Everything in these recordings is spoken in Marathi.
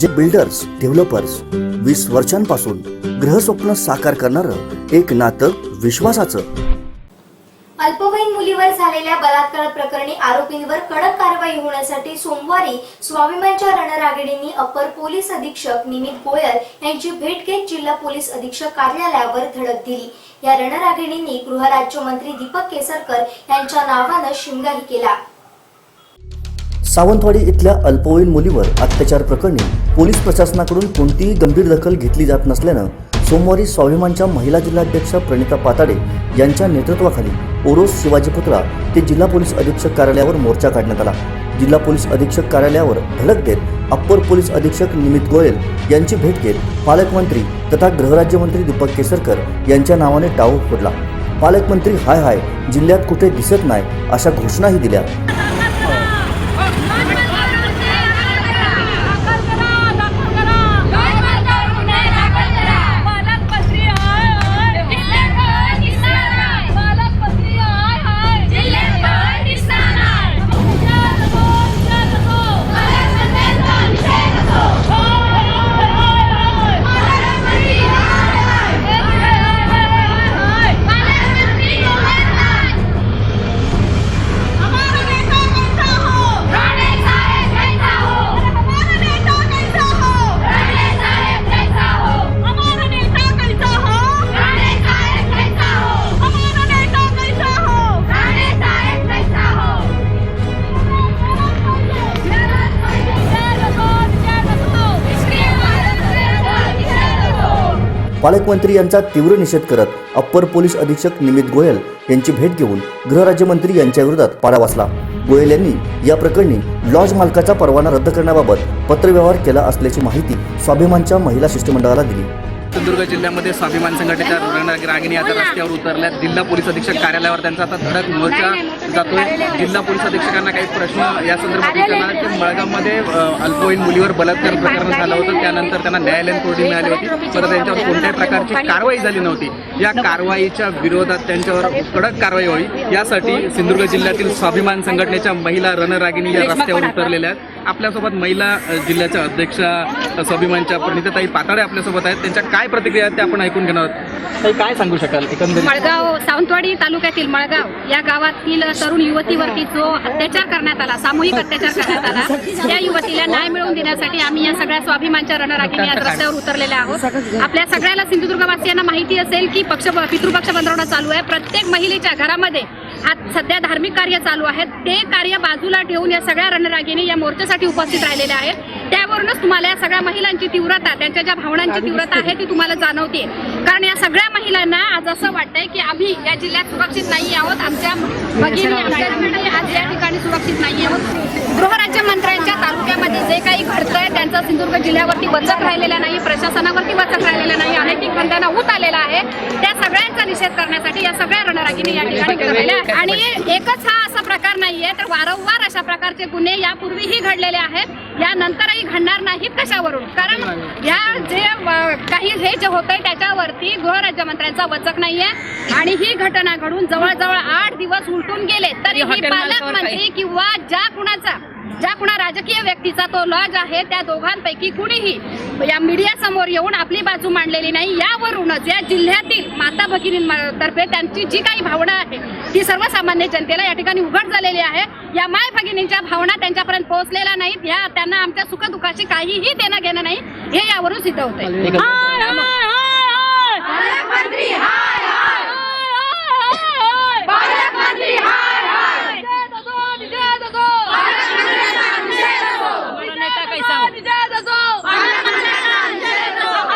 जे बिल्डर्स डेव्हलपर्स वीस वर्षांपासून ग्रहस्वप्न साकार करणारं एक नातं विश्वासाचं. अल्पवयीन मुलीवर झालेल्या बलात्कार प्रकरणी आरोपींवर कडक कारवाई होण्यासाठी सोमवारी स्वाभिमानच्या रणरागिणींनी अप्पर पोलीस अधीक्षक निमित गोयल यांची भेट घेत जिल्हा पोलीस अधीक्षक कार्यालयावर धडक दिली. या रणरागिणींनी गृहराज्यमंत्री दीपक केसरकर यांच्या नावानं शिमगाही केला. सावंतवाडी इथल्या अल्पवयीन मुलीवर अत्याचार प्रकरणी पोलीस प्रशासनाकडून कोणतीही गंभीर दखल घेतली जात नसल्यानं सोमवारी स्वाभिमानच्या महिला जिल्हाध्यक्षा प्रणिता पाताडे यांच्या नेतृत्वाखाली ओरोस शिवाजी पुतळा ते जिल्हा पोलीस अधीक्षक कार्यालयावर मोर्चा काढण्यात आला. जिल्हा पोलीस अधीक्षक कार्यालयावर धडक देत अप्पर पोलीस अधीक्षक निमित गोयल यांची भेट घेत पालकमंत्री तथा गृहराज्यमंत्री दीपक केसरकर यांच्या नावाने डाव फोडला. पालकमंत्री हाय हाय जिल्ह्यात कुठे दिसत नाही अशा घोषणाही दिल्या. पालकमंत्री यांचा तीव्र निषेध करत अप्पर पोलीस अधीक्षक निमित गोयल यांची भेट घेऊन गृहराज्यमंत्री यांच्या विरोधात पाडा वाचला. गोयल यांनी या प्रकरणी लॉज मालकाचा परवाना रद्द करण्याबाबत पत्रव्यवहार केला असल्याची माहिती स्वाभिमानच्या महिला शिष्टमंडळाला दिली. सिंधुदुर्ग जिल्ह्यामध्ये स्वाभिमान संघटनेच्या रागिणी आता रस्त्यावर उतरल्या जिल्हा पोलीस अधीक्षक कार्यालयावर त्यांचा आता धडक मोर्चा जातोय. जिल्हा पोलीस अधीक्षकांना काही प्रश्न या संदर्भात विचारणार की मळगावमध्ये अल्पवयीन मुलीवर बलात्कार प्रकरण झालं होतं. त्यानंतर त्यांना न्यायालयीन कोठडी मिळाली होती. परत त्यांच्यावर कोणत्याही प्रकारची कारवाई झाली नव्हती. या कारवाईच्या विरोधात त्यांच्यावर कडक कारवाई व्हावी. यासाठी सिंधुदुर्ग जिल्ह्यातील स्वाभिमान संघटनेच्या महिला रणरागिणी या रस्त्यावर उतरलेल्या आहेत. आपल्यासोबत महिला जिल्ह्याच्या अध्यक्षा स्वाभिमानच्या प्रणिताताई पाताळे आपल्यासोबत आहेत. त्यांच्या काय प्रतिक्रिया आहेत ते आपण ऐकून घेणार आहोत. ताई, काय सांगू शकाल एकंदरीत? मळगाव सावंतवाडी तालुक्यातील मळगाव या गावातील तरुण युवतीवरती जो अत्याचार करण्यात आला सामूहिक अत्याचार करण्यात आला त्या युवतीला न्याय मिळवून देण्यासाठी आम्ही या सगळ्या स्वाभिमानच्या रणरागिणी आज रस्त्यावर उतरलेल्या आहोत. आपल्या सगळ्याला सिंधुदुर्गवासियांना माहिती असेल की पक्ष पितृपक्ष बंधवणं चालू आहे. प्रत्येक महिलेच्या घरामध्ये आज सध्या धार्मिक कार्य चालू आहेत. ते कार्य बाजूला ठेवून या सगळ्या रणरागिणी या मोर्चासाठी उपस्थित राहिलेल्या आहेत. त्यावरूनच तुम्हाला या सगळ्या महिलांची तीव्रता त्यांच्या ज्या भावनांची तीव्रता आहे ती तुम्हाला जाणवते कारण या सगळ्या महिलांना आज असं वाटतंय की आम्ही या जिल्ह्यात सुरक्षित नाही आहोत. आमच्या भगिनी आमच्या आज या ठिकाणी सुरक्षित नाही आहोत. गृहराज्यमंत्र्यांच्या तालुक्यामध्ये जे काही घडतंय त्यांचा सिंधुदुर्ग जिल्ह्यावरती वचक राहिलेला नाही प्रशासनावरती वचक राहिलेला नाही अनैतिक बंधना ऊत आलेला आहे. त्या सगळ्यांचा निषेध करण्यासाठी या सगळ्या रणरागिणी या ठिकाणी. आणि एकच हा असा प्रकार नाहीये तर वारंवार अशा प्रकारचे गुन्हे यापूर्वीही घडलेले आहेत. यानंतरही घडणार नाहीत कशावरून? कारण ह्या जे काही हे जे होतंय त्याच्यावरती गृहराज्यमंत्र्यांचा वचक नाहीये. आणि ही घटना घडून जवळजवळ आठ दिवस उलटून गेले. तरी पालकमंत्री किंवा ज्या कुणाचा ज्या कुणा राजकीय व्यक्तीचा तो लॉज आहे त्या दोघांपैकी कुणीही या मीडिया समोर येऊन आपली बाजू मांडलेली नाही. यावरूनच या जिल्ह्यातील माता भगिनींतर्फे त्यांची जी काही भावना आहे ती सर्वसामान्य जनतेला या ठिकाणी उघड झालेली आहे. या माय भगिनींच्या भावना त्यांच्यापर्यंत पोहोचलेल्या नाहीत. या त्यांना आमच्या सुखदुःखाशी काहीही देणं घेणं नाही. हे यावरून सिद्ध होतंय एक- पालकमंत्री हाय हाय पालकमंत्री हाय हाय हमारा नेता कैसा हो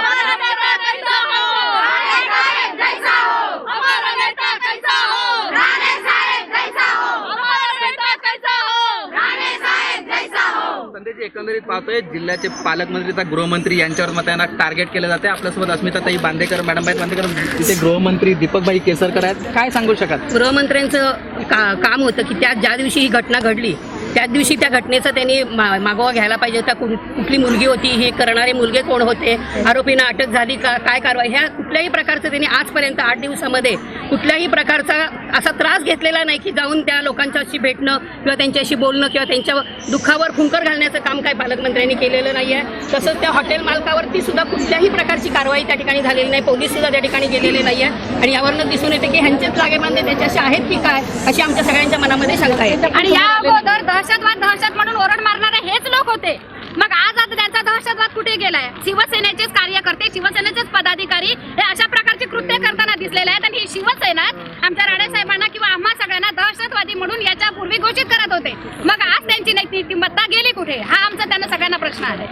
हमारा नेता कैसा हो राणे साहेब कैसा हो हमारा नेता कैसा हो राणे साहेब कैसा हो हमारा नेता कैसा हो राणे साहेब कैसा हो संदेश एकंदरीत पाहतोय जिल्ह्याचे पालकमंत्री तर गृहमंत्री यांच्यावर मग त्यांना टार्गेट केलं जाते आपल्यासोबत अस्मिताताई बांदेकर मॅडमबाई बांदेकर तिथे गृहमंत्री दीपकभाई केसरकर आहेत. काय सांगू शकाल? गृहमंत्र्यांचं का काम होतं की त्या ज्या दिवशी ही घटना घडली त्याच दिवशी त्या घटनेचा त्यांनी मा- मागोवा घ्यायला पाहिजे होता. कुठ- कुठली मुलगी होती हे करणारे मुलगे कोण होते आरोपींना अटक झाली का काय कारवाई? ह्या कुठल्याही प्रकारचं त्यांनी आजपर्यंत आठ दिवसामध्ये कुठल्याही प्रकारचा असा त्रास घेतलेला नाही की जाऊन त्या लोकांच्याशी भेटणं किंवा त्यांच्याशी बोलणं किंवा त्यांच्या दुःखावर फुंकर घालण्याचं काम काय पालकमंत्र्यांनी केलेलं नाही आहे तसंच त्या हॉटेल मालकावरती सुद्धा कुठल्याही प्रकारची कारवाई त्या ठिकाणी झालेली नाही. पोलीस सुद्धा त्या ठिकाणी गेलेले नाही आहे आणि यावरनं दिसून येते की ह्यांचेच लागेबांधे त्याच्याशी आहेत की काय अशी आमच्या सगळ्यांच्या मनामध्ये शंका येते आणि या अगोदर दहशतवाद दहशत म्हणून ओरड मारणारे हेच लोक होते. मग आज आता त्यांचा दहशतवाद कुठे गेलाय? शिवसेनेचेच कार्यकर्ते शिवसेनेचेच पदाधिकारी हे अशा प्रकारचे कृत्य करताना दिसलेले आहेत आणि ही शिवसेना आमच्या राणेसाहेबांना किंवा आम्हा सगळ्यांना दहशतवादी म्हणून याच्या पूर्वी घोषित करत होते. मग आज त्यांची नैतिकमत्ता गेली कुठे? हा आमचा त्यांना सगळ्यांना प्रश्न आहे.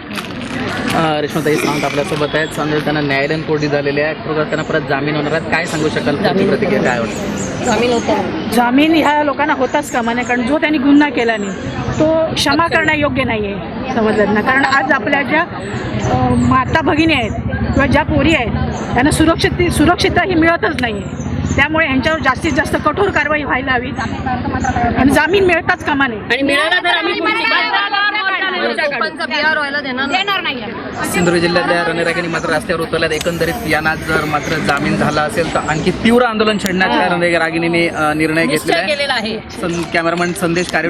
रेश्माताई सावंत आपल्यासोबत आहेत. सांगतो त्यांना न्यायालयीन कोर्टी झालेली आहे. पुढे त्यांना परत जामीन होणार आहेत. काय सांगू शकाल तुमची प्रतिक्रिया? काय वाटतं? जामीन होतं. जामीन ह्या लोकांना होताच कामा नये कारण जो त्यांनी गुन्हा केला नाही तो क्षमा करणं योग्य नाही आहे समजलं ना? कारण आज आपल्या ज्या माता भगिनी आहेत किंवा ज्या पोरी आहेत त्यांना सुरक्षित सुरक्षितता ही मिळतच नाही आहे त्यामुळे यांच्यावर जास्तीत जास्त कठोर कारवाई व्हायला हवी. आणि जामीन मिळताच कामा नये. आणि मिळाला तर आम्ही पुढची देणार नाही. सिंधुदुर्ग जिल्ह्यातल्या रणरागिणी मात्र रस्त्यावर उतरल्यात. एकंदरीत यांना जर मात्र जामीन झाला असेल तर आणखी तीव्र आंदोलन छेडण्याचा रणरागिणीने निर्णय घेतलेला आहे. कॅमेरामन संदेश कार्य